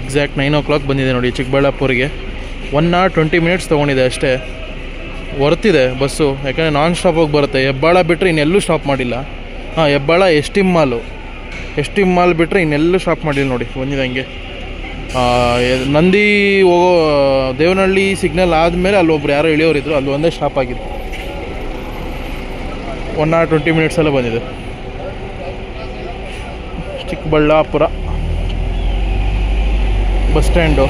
Exact nine ಓ clock ಬಂದಿದೆ ನೋಡಿ ಚಿಕ್ಕಬಳ್ಳಾಪುರಿಗೆ. ಒನ್ ಅವರ್ ಟ್ವೆಂಟಿ ಮಿನಿಟ್ಸ್ ತೊಗೊಂಡಿದೆ ಅಷ್ಟೇ. ಹೊರ್ತಿದೆ ಬಸ್ಸು, ಯಾಕಂದರೆ ನಾನ್ ಸ್ಟಾಪ್ ಹೋಗಿ ಬರುತ್ತೆ. ಹೆಬ್ಬಾಳ ಬಿಟ್ಟರೆ ಇನ್ನೆಲ್ಲೂ ಸ್ಟಾಪ್ ಮಾಡಿಲ್ಲ. ಹಾಂ, Hebbal S T mall. S T mall ಬಿಟ್ಟರೆ ಇನ್ನೆಲ್ಲೂ ಸ್ಟಾಪ್ ಮಾಡಿಲ್ಲ ನೋಡಿ ಬಂದಿದೆ ಹಂಗೆ ನಂದಿ ಹೋಗೋ, ದೇವನಹಳ್ಳಿ ಸಿಗ್ನಲ್ ಆದಮೇಲೆ ಅಲ್ಲಿ ಒಬ್ರು ಯಾರೋ ಇಳಿಯೋರಿದ್ರು ಅಲ್ಲಿ ಒಂದೇ ಸ್ಟಾಪ್ ಆಗಿತ್ತು. ಒನ್ ಆರ್ ಟ್ವೆಂಟಿ ಮಿನಿಟ್ಸಲ್ಲೇ ಬಂದಿದೆ. ಚಿಕ್ಕಬಳ್ಳಾಪುರ. Bus stand.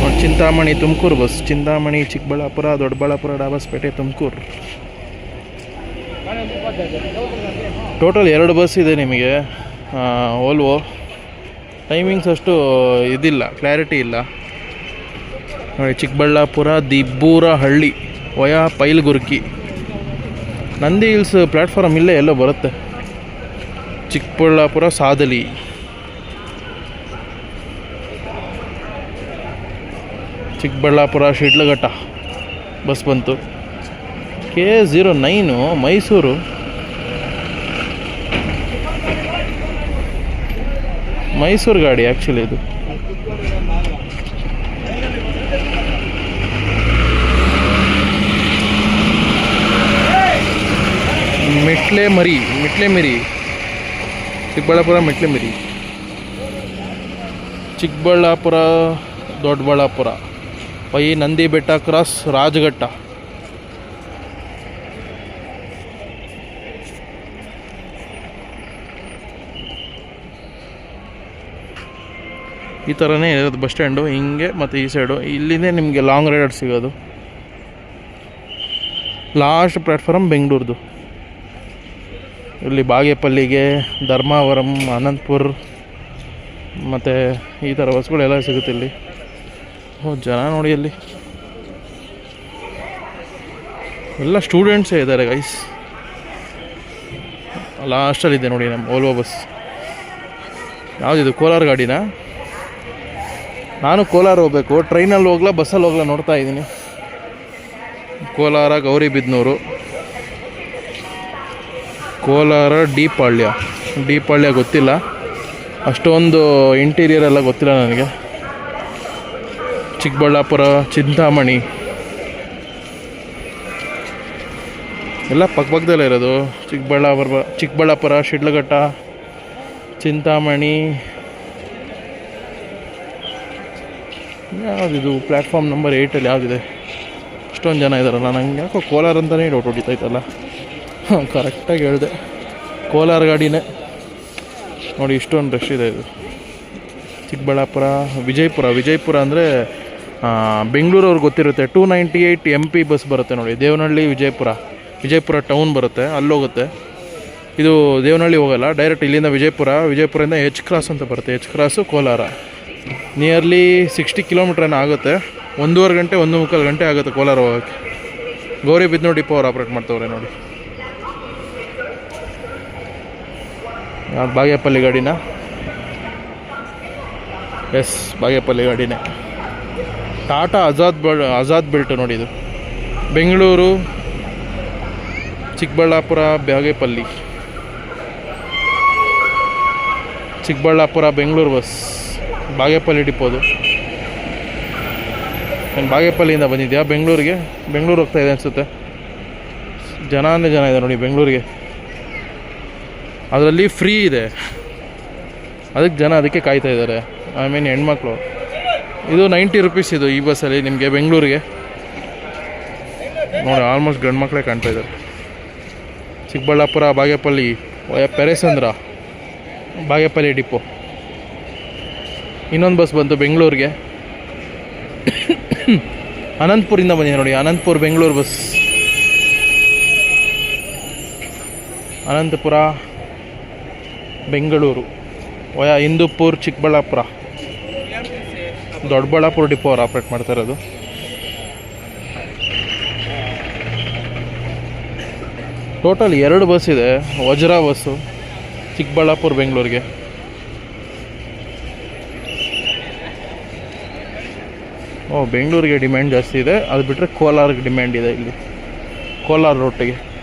ನೋಡಿ ಚಿಂತಾಮಣಿ ತುಮಕೂರು ಬಸ್. ಚಿಂತಾಮಣಿ, ಚಿಕ್ಕಬಳ್ಳಾಪುರ, ದೊಡ್ಡಬಳ್ಳಾಪುರ, ಡಾಬಸ್ಪೇಟೆ, ತುಮಕೂರು. ಟೋಟಲ್ ಎರಡು ಬಸ್ ಇದೆ ನಿಮಗೆ. ಓಲ್ವೋ ಟೈಮಿಂಗ್ಸ್ ಅಷ್ಟು ಇದಿಲ್ಲ ಕ್ಲಾರಿಟಿ ಇಲ್ಲ. ನೋಡಿ, Chikkaballapur Dibburahalli via Pailgurki. Nandi hills platform ಇಲ್ಲೇ ಎಲ್ಲೋ ಬರುತ್ತೆ. ಚಿಕ್ಕಬಳ್ಳಾಪುರ, ಸಾದಲಿ. ಚಿಕ್ಕಬಳ್ಳಾಪುರ ಶಿಡ್ಲಘಟ್ಟ ಬಸ್ ಬಂತು. K zero nine Mysuru. Mysuru ಗಾಡಿ ಆ್ಯಕ್ಚುಲಿ ಇದು. ಮೆಟ್ಲೆ ಮರಿ ಮೆಟ್ಲೆ ಮಿರಿ ಚಿಕ್ಕಬಳ್ಳಾಪುರ ಮೆಟ್ಲೆ ಮಿರಿ ಚಿಕ್ಕಬಳ್ಳಾಪುರ, ದೊಡ್ಡಬಳ್ಳಾಪುರ. ಪೈ ನಂದಿ ಬೆಟ್ಟ ಕ್ರಾಸ್ ರಾಜಘಟ್ಟ. ಈ ಥರನೇ ಇರೋದು ಬಸ್ ಸ್ಟ್ಯಾಂಡು, ಹಿಂಗೆ ಮತ್ತು ಈ ಸೈಡು. ಇಲ್ಲಿಂದೇ ನಿಮಗೆ ಲಾಂಗ್ ರೈಡರ್ ಸಿಗೋದು. ಲಾಸ್ಟ್ ಪ್ಲ್ಯಾಟ್ಫಾರ್ಮ್ ಬೆಂಗಳೂರ್ದು. ಇಲ್ಲಿ ಬಾಗೇಪಲ್ಲಿಗೆ, ಧರ್ಮಾವರಂ, ಅನಂತಪುರ್, ಮತ್ತು ಈ ಥರ ಬಸ್ಗಳೆಲ್ಲ ಸಿಗುತ್ತೆ ಇಲ್ಲಿ. ಓ ಜನ ನೋಡಿ ಅಲ್ಲಿ. ಎಲ್ಲ ಸ್ಟೂಡೆಂಟ್ಸೇ ಇದ್ದಾರೆ ಗೈಸ್ ಲಾಸ್ಟಲ್ಲಿದೆ ನೋಡಿ ನಮ್ಮ ಓಲ್ವೋ ಬಸ್ ಯಾವುದಿದು ಕೋಲಾರ ಗಾಡಿನಾ? ನಾನು ಕೋಲಾರ ಹೋಗ್ಬೇಕು. ಟ್ರೈನಲ್ಲಿ ಹೋಗ್ಲಾ ಬಸ್ಸಲ್ಲಿ ಹೋಗ್ಲಾ ನೋಡ್ತಾ ಇದ್ದೀನಿ. ಕೋಲಾರ ಗೌರಿಬಿದನೂರು ಕೋಲಾರ ಡೀಪಾಳ್ಯ ಡೀಪಾಳ್ಯ ಗೊತ್ತಿಲ್ಲ. ಅಷ್ಟೊಂದು ಇಂಟೀರಿಯರ್ ಎಲ್ಲ ಗೊತ್ತಿಲ್ಲ ನನಗೆ. ಚಿಕ್ಕಬಳ್ಳಾಪುರ, ಚಿಂತಾಮಣಿ. ಎಲ್ಲ ಪಕ್ಕಪಕ್ಕದಲ್ಲೇ ಇರೋದು. ಚಿಕ್ಕಬಳ್ಳಾಪುರ ಚಿಕ್ಕಬಳ್ಳಾಪುರ, ಶಿಡ್ಲಘಟ್ಟ, ಚಿಂತಾಮಣಿ. ಯಾವುದಿದು ಪ್ಲ್ಯಾಟ್ಫಾರ್ಮ್ ನಂಬರ್ ಏಯ್ಟಲ್ಲಿ ಯಾವುದಿದೆ? ಅಷ್ಟೊಂದು ಜನ ಇದ್ದಾರಲ್ಲ ನಂಗೆ ಯಾಕೋ ಕೋಲಾರ ಅಂತಲೇ ಡೌಟ್ ಹೊಡಿತೈತಲ್ಲ. ಹಾಂ, ಕರೆಕ್ಟಾಗಿ ಹೇಳಿದೆ. ಕೋಲಾರ ಗಾಡಿನೇ. ನೋಡಿ, ಇಷ್ಟೊಂದು ರಶ್ ಇದೆ ಇದು. ಚಿಕ್ಕಬಳ್ಳಾಪುರ, ವಿಜಯಪುರ. ವಿಜಯಪುರ ಅಂದರೆ ಬೆಂಗಳೂರು ಅವ್ರಿಗೆ ಗೊತ್ತಿರುತ್ತೆ. Two ninety eight M P bus ಬರುತ್ತೆ ನೋಡಿ. ದೇವನಹಳ್ಳಿ, ವಿಜಯಪುರ. ವಿಜಯಪುರ ಟೌನ್ ಬರುತ್ತೆ. ಅಲ್ಲೋಗುತ್ತೆ ಇದು ದೇವನಹಳ್ಳಿ ಹೋಗಲ್ಲ. ಡೈರೆಕ್ಟ್ ಇಲ್ಲಿಂದ ವಿಜಯಪುರ, ವಿಜಯಪುರದಿಂದ ಎಚ್ ಕ್ರಾಸ್ ಅಂತ ಬರುತ್ತೆ. H cross Kolar. Nearly sixty ಕಿಲೋಮೀಟ್ರನ್ನ ಆಗುತ್ತೆ. ಒಂದೂವರೆ ಗಂಟೆ, ಒಂದು ಮುಕ್ಕಾಲು ಗಂಟೆ ಆಗುತ್ತೆ ಕೋಲಾರ ಹೋಗೋಕ್ಕೆ ಗೌರಿಬಿದನೂರು ಡಿಪೋ ಅವ್ರು ಆಪ್ರೇಟ್ ಮಾಡ್ತವ್ರೆ ನೋಡಿ. ಬಾಗೇಪಲ್ಲಿ ಗಾಡಿನ? ಎಸ್ ಬಾಗೇಪಲ್ಲಿ ಗಾಡಿನೇ. ಟಾಟಾ ಆಜಾದ್ ಬ ಆಜಾದ್ ಬೆಲ್ಟ್ ನೋಡಿ ಇದು. ಬೆಂಗಳೂರು, ಚಿಕ್ಕಬಳ್ಳಾಪುರ, ಬ್ಯಾಗೇಪಲ್ಲಿ. ಚಿಕ್ಕಬಳ್ಳಾಪುರ, ಬೆಂಗಳೂರು ಬಸ್. ಬಾಗೇಪಲ್ಲಿ ಡಿಪೋದು. ನಾನು ಬಾಗೇಪಲ್ಲಿಯಿಂದ ಬಂದಿದ್ಯಾ? ಬೆಂಗಳೂರಿಗೆ? ಬೆಂಗಳೂರು ಹೋಗ್ತಾ ಇದೆ ಅನಿಸುತ್ತೆ. ಜನ ಅಂದರೆ ಜನ ಇದೆ ನೋಡಿ ಬೆಂಗಳೂರಿಗೆ. ಅದರಲ್ಲಿ ಫ್ರೀ ಇದೆ. ಅದಕ್ಕೆ ಜನ ಅದಕ್ಕೆ ಕಾಯ್ತಾ ಇದ್ದಾರೆ. ಐ ಮೀನ್ ಹೆಣ್ಮಕ್ಳು. ಇದು ನೈಂಟಿ ರುಪೀಸ್ ಇದು ಈ ಬಸ್ಸಲ್ಲಿ ನಿಮಗೆ ಬೆಂಗಳೂರಿಗೆ. ನೋಡಿ ಆಲ್ಮೋಸ್ಟ್ ಗಂಡು ಮಕ್ಕಳೇ ಕಾಣ್ತಾ ಇದ್ದಾರೆ. ಚಿಕ್ಕಬಳ್ಳಾಪುರ, ಬಾಗೇಪಲ್ಲಿ ಪೆರೇಸಂದ್ರ, ಬಾಗೇಪಲ್ಲಿ ಡಿಪೋ. ಇನ್ನೊಂದು ಬಸ್ ಬಂತು ಬೆಂಗಳೂರಿಗೆ. ಅನಂತಪುರಿಂದ ಬಂದಿದೆ ನೋಡಿ, Anantapur, Bengaluru bus. Anantapur, Bengaluru. Via Hindupur, Chikkaballapur. Doddaballapur depot ಅವ್ರು ಆಪ್ರೇಟ್ ಮಾಡ್ತಾ ಇರೋದು. ಟೋಟಲ್ ಎರಡು ಬಸ್ ಇದೆ, ವಜ್ರಾ ಬಸ್ಸು ಚಿಕ್ಕಬಳ್ಳಾಪುರ, ಬೆಂಗಳೂರಿಗೆ. ಓ, ಬೆಂಗಳೂರಿಗೆ ಡಿಮ್ಯಾಂಡ್ ಜಾಸ್ತಿ ಇದೆ. ಅದು ಬಿಟ್ಟರೆ ಕೋಲಾರ್ಗೆ ಡಿಮ್ಯಾಂಡ್ ಇದೆ ಇಲ್ಲಿ. ಕೋಲಾರ ರೊಟ್ಟಿಗೆ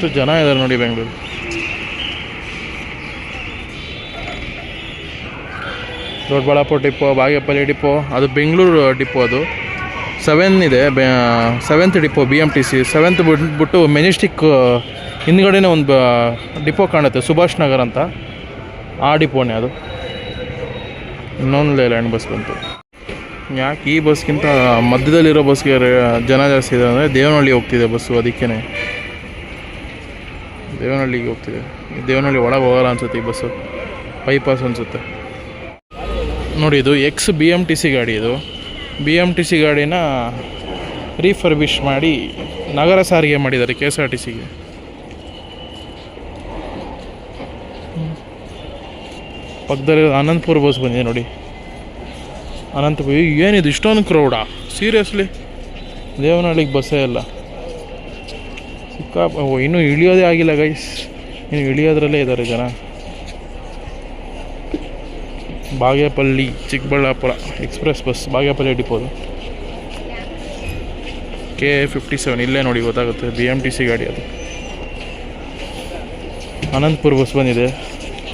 ಎಷ್ಟು ಜನ ಇದ್ದಾರೆ ನೋಡಿ ಬೆಂಗಳೂರು. ದೊಡ್ಡಬಳ್ಳಾಪುರ ಡಿಪೋ, ಬಾಗೇಪಲ್ಲಿ ಡಿಪೋ, ಅದು ಬೆಂಗಳೂರು ಡಿಪೋ ಅದು. ಸೆವೆನ್ ಇದೆ seventh depot B M T C seventh ಬಿಟ್ಬಿಟ್ಟು ಮೆಜೆಸ್ಟಿಕ್ ಹಿಂದ್ಗಡೆ ಒಂದು ಡಿಪೋ ಕಾಣುತ್ತೆ, ಸುಭಾಷ್ ನಗರ್ ಅಂತ. ಆ ಡಿಪೋನೇ ಅದು. ಇನ್ನೊಂದು ಲ್ಯಾಂಡ್ ಬಸ್ ಬಂತು. ಯಾಕೆ ಈ ಬಸ್ಗಿಂತ ಮಧ್ಯದಲ್ಲಿರೋ ಬಸ್ಗೆ ಜನ ಜಾಸ್ತಿ ಇದೆ ಅಂದರೆ ದೇವನಹಳ್ಳಿ ಹೋಗ್ತಿದೆ ಬಸ್ಸು ಅದಕ್ಕೇ ದೇವನಹಳ್ಳಿಗೆ ಹೋಗ್ತಿದೆ. ದೇವನಹಳ್ಳಿ ಒಳಗೆ ಹೋಗಲ್ಲ ಅನ್ಸುತ್ತೆ ಈ ಬಸ್ಸು. ಬೈಪಾಸ್ ಅನಿಸುತ್ತೆ. ನೋಡಿ, ಇದು ex B M T C ಗಾಡಿ ಇದು. ಬಿ ಎಂ ಟಿ ಸಿ ಗಾಡಿನ ರೀಫರ್ಬಿಷ್ ಮಾಡಿ ನಗರ ಸಾರಿಗೆ ಮಾಡಿದ್ದಾರೆ ಕೆ ಎಸ್ ಆರ್ ಟಿ ಸಿಗೆ ಪಕ್ಕದಲ್ಲಿ ಅನಂತಪುರ ಬಸ್ ಬಂದಿದೆ ನೋಡಿ. ಅನಂತಪುರ ಏನಿದು, ಇಷ್ಟೊಂದು ಕ್ರೌಡಾ ಸೀರಿಯಸ್ಲಿ ದೇವನಹಳ್ಳಿಗೆ ಬಸ್ಸೇ ಇಲ್ಲ. ಸಿಕ್ಕ ಓ, ಇನ್ನೂ ಇಳಿಯೋದೇ ಆಗಿಲ್ಲ ಗೈಸ್ ಇನ್ನು ಇಳಿಯೋದ್ರಲ್ಲೇ ಇದ್ದಾರೆ ಜನ. ಬಾಗೇಪಲ್ಲಿ, ಚಿಕ್ಕಬಳ್ಳಾಪುರ ಎಕ್ಸ್ಪ್ರೆಸ್ ಬಸ್, ಬಾಗೇಪಲ್ಲಿ ಡಿಪೋದು. ಕೆ ಫಿಫ್ಟಿ ಸೆವೆನ್, ಇಲ್ಲೇ ನೋಡಿ, ಗೊತ್ತಾಗುತ್ತೆ, ಬಿ ಎಂ ಟಿ ಸಿ ಗಾಡಿ ಅದು. ಅನಂತಪುರ ಬಸ್ ಬಂದಿದೆ.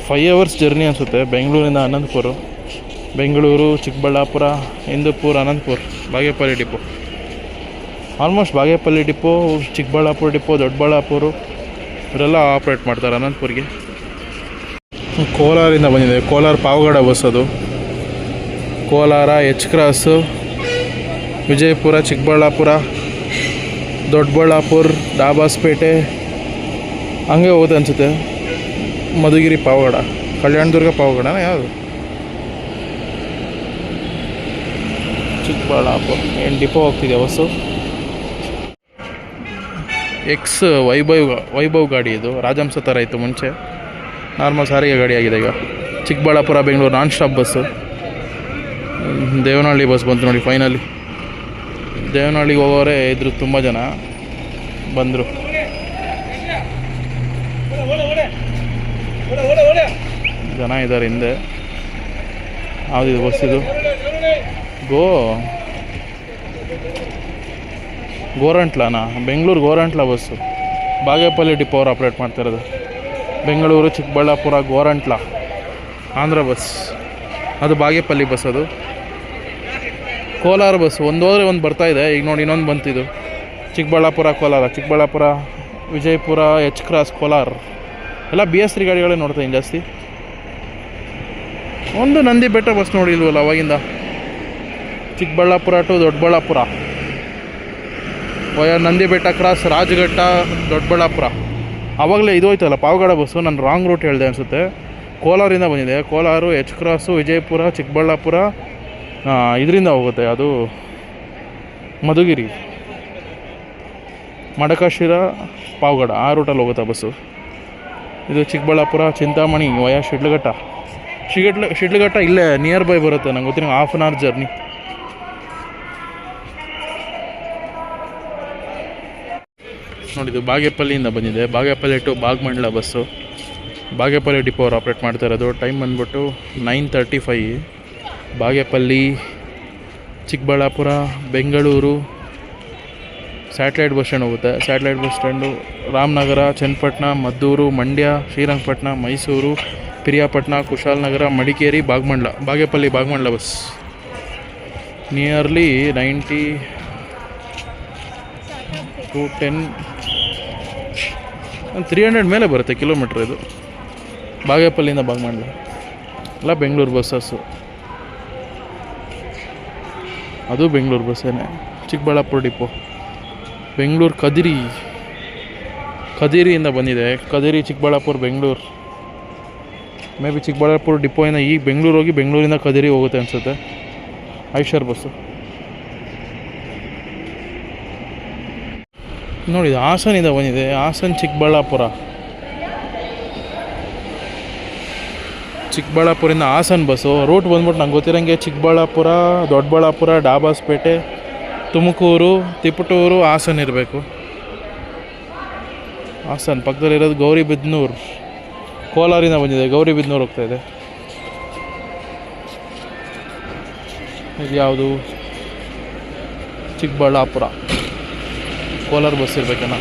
ಫೈವ್ ಅವರ್ಸ್ ಜರ್ನಿ ಅನಿಸುತ್ತೆ, ಬೆಂಗಳೂರಿಂದ Anantapur. Bengaluru, Chikkaballapura Hindupur Anantapur, Bagepalli depot. Almost Bagepalli depot, Chikkaballapura depot, Doddaballapura ಇವರೆಲ್ಲ ಆಪ್ರೇಟ್ ಮಾಡ್ತಾರೆ ಅನಂತಪುರಿಗೆ. ಕೋಲಾರಿಂದ ಬಂದಿದೆ. ಕೋಲಾರ ಪಾವಗಡ ಬಸ್ ಅದು. ಕೋಲಾರ ಎಚ್ ಕ್ರಾಸು ವಿಜಯಪುರ, ಚಿಕ್ಕಬಳ್ಳಾಪುರ, ದೊಡ್ಡಬಳ್ಳಾಪುರ ಡಾಬಾಸ್ಪೇಟೆ ಹಂಗೆ ಹೋಗುತ್ತೆ ಅನಿಸುತ್ತೆ. ಮಧುಗಿರಿ ಪಾವಗಡ, ಕಲ್ಯಾಣದುರ್ಗ ಪಾವಗಡ ಯಾವುದು? ಚಿಕ್ಕಬಳ್ಳಾಪುರ. ಏನು ಡಿಪೋ ಹೋಗ್ತಿದೆ ಬಸ್ಸು? ಎಕ್ಸ್ ವೈಭವ್ ವೈಭವ್ ಗಾಡಿ ಇದು. ರಾಜಹಂಸ ಥರ ಇತ್ತು ಮುಂಚೆ. ನಾರ್ಮಲ್ ಸಾರಿಗೆ ಗಾಡಿ ಆಗಿದೆ ಈಗ. Chikkaballapura, Bengaluru non stop bus Devanahalli bus ಬಂತು ನೋಡಿ ಫೈನಲಿ ದೇವನಹಳ್ಳಿಗೆ ಹೋಗೋರೆ ಇದ್ರು ತುಂಬ ಜನ. ಬಂದರು. ಜನ ಇದ್ದಾರೆ ಹಿಂದೆ. ಯಾವುದಿದು ಬಸ್ ಇದು? ಗೋ ಗೋರಂಟ್ಲನಾ? ಬೆಂಗಳೂರು ಗೋರಂಟ್ಲ ಬಸ್ಸು ಬಾಗೇಪಲ್ಲಿ ಡಿಪೋ ಅವ್ರು ಆಪ್ರೇಟ್ ಮಾಡ್ತಿರೋದು. ಬೆಂಗಳೂರು, ಚಿಕ್ಕಬಳ್ಳಾಪುರ ಗೋರಂಟ್ಲ, ಆಂಧ್ರ ಬಸ್ ಅದು ಬಾಗೇಪಲ್ಲಿ ಬಸ್ ಅದು. ಕೋಲಾರ ಬಸ್ ಒಂದು ಹೋದ್ರೆ ಒಂದು ಬರ್ತಾ ಇದೆ. ಈಗ ನೋಡಿ ಇನ್ನೊಂದು ಬಂತಿದ್ದು Chikkaballapura, Kolar. Chikkaballapura, Vijayapura H cross Kolar. ಎಲ್ಲ ಬಿ ಎಸ್ ತ್ರೀ ಗಾಡಿಗಳೇ ನೋಡ್ತಾ ಇದ್ದೀನಿ ಜಾಸ್ತಿ. ಒಂದು ನಂದಿ ಬೆಟ್ಟ ಬಸ್ ನೋಡಿಲ್ವಲ್ಲ ಅವಾಗಿಂದ? ಚಿಕ್ಕಬಳ್ಳಾಪುರ ಟು ದೊಡ್ಡಬಳ್ಳಾಪುರ. ನಂದಿ ಬೆಟ್ಟ ಕ್ರಾಸ್ ರಾಜಘಟ್ಟ ದೊಡ್ಡಬಳ್ಳಾಪುರ. ಆವಾಗಲೇ ಇದು ಹೋಯ್ತಲ್ಲ, ಪಾವಗಡ ಬಸ್ಸು ನಾನು ರಾಂಗ್ ರೂಟ್ ಹೇಳಿದೆ ಅನಿಸುತ್ತೆ. ಕೋಲಾರಿಂದ ಬಂದಿದೆ. ಕೋಲಾರು ಎಚ್ ಕ್ರಾಸು ವಿಜಯಪುರ, ಚಿಕ್ಕಬಳ್ಳಾಪುರ ಇದರಿಂದ ಹೋಗುತ್ತೆ ಅದು. ಮಧುಗಿರಿ, ಮಡಕಶಿರ, ಪಾವಗಡ, ಆ ರೂಟಲ್ಲಿ ಹೋಗುತ್ತೆ ಬಸ್ಸು ಇದು ಚಿಕ್ಕಬಳ್ಳಾಪುರ, ಚಿಂತಾಮಣಿ, ವಯಾ ಶಿಡ್ಲಘಟ್ಟ. ಶಿಗಟ್ಲ ಶಿಡ್ಲಘಟ್ಟ ಇಲ್ಲೇ ನಿಯರ್ ಬೈ ಬರುತ್ತೆ, ನಂಗೆ ಗೊತ್ತಿನ ಹಾಫ್ ಆನ್ ಅವರ್ ಜರ್ನಿ ನೋಡಿದ್ದು ಬಾಗೇಪಲ್ಲಿಯಿಂದ ಬಂದಿದೆ. Bagepalli to Bhagamandala bus. Bagepalli depot ಅವ್ರು ಆಪ್ರೇಟ್ ಮಾಡ್ತಾ ಇರೋದು. ಟೈಮ್ ಬಂದ್ಬಿಟ್ಟು nine thirty five Bagepalli, Chikkaballapura, Bengaluru, satellite bus stand ಹೋಗುತ್ತೆ. Satellite bus stand Ramanagara, Channapatna, Maddur, Mandya, Srirangapatna, Mysuru, Periyapatna, Kushalnagar, Madikeri, Bhagamandala. Bagepalli Bhagamandala bus. Nearly ninety to ten ಒಂದು three hundred ಮೇಲೆ ಬರುತ್ತೆ kilometre ಇದು. ಬಾಗೇಪಲ್ಲಿಯಿಂದ ಬಾಗಮಂಡ್ಲ. ಎಲ್ಲ ಬೆಂಗಳೂರು ಬಸ್ಸಸ್ಸು. ಅದು ಬೆಂಗಳೂರು ಬಸ್ಸೇನೆ. Chikkaballapura depot. Bengaluru Kadiri. ಕದಿರಿಯಿಂದ ಬಂದಿದೆ. ಕದಿರಿ, ಚಿಕ್ಕಬಳ್ಳಾಪುರ, ಬೆಂಗಳೂರು. ಮೇ ಬಿ ಚಿಕ್ಕಬಳ್ಳಾಪುರ ಡಿಪೋಯಿಂದ ಈಗ ಬೆಂಗಳೂರು ಹೋಗಿ ಬೆಂಗಳೂರಿಂದ ಕದಿರಿ ಹೋಗುತ್ತೆ ಅನಿಸುತ್ತೆ. Eicher bus. ನೋಡಿ, ಇದೆ ಬಂದಿದೆ ಹಾಸನ ಚಿಕ್ಕಬಳ್ಳಾಪುರ. ಚಿಕ್ಕಬಳ್ಳಾಪುರಿಂದ ಹಾಸನ ಬಸ್ಸು ರೂಟ್ ಬಂದ್ಬಿಟ್ಟು ನಂಗೆ ಗೊತ್ತಿರೋಂಗೆ ಚಿಕ್ಕಬಳ್ಳಾಪುರ, ದೊಡ್ಡಬಳ್ಳಾಪುರ, ಡಾಬಾಸ್ಪೇಟೆ, ತುಮಕೂರು, ತಿಪಟೂರು ಹಾಸನ ಇರಬೇಕು. ಹಾಸನ ಪಕ್ಕದಲ್ಲಿರೋದು ಗೌರಿಬಿದನೂರು ಕೋಲಾರಿಂದ ಬಂದಿದೆ ಗೌರಿಬಿದನೂರು ಹೋಗ್ತಾ ಇದೆ. ಇದು ಯಾವುದು ಚಿಕ್ಕಬಳ್ಳಾಪುರ. ಕೋಲಾರ ಬಸ್ ಇರಬೇಕಣ್ಣ.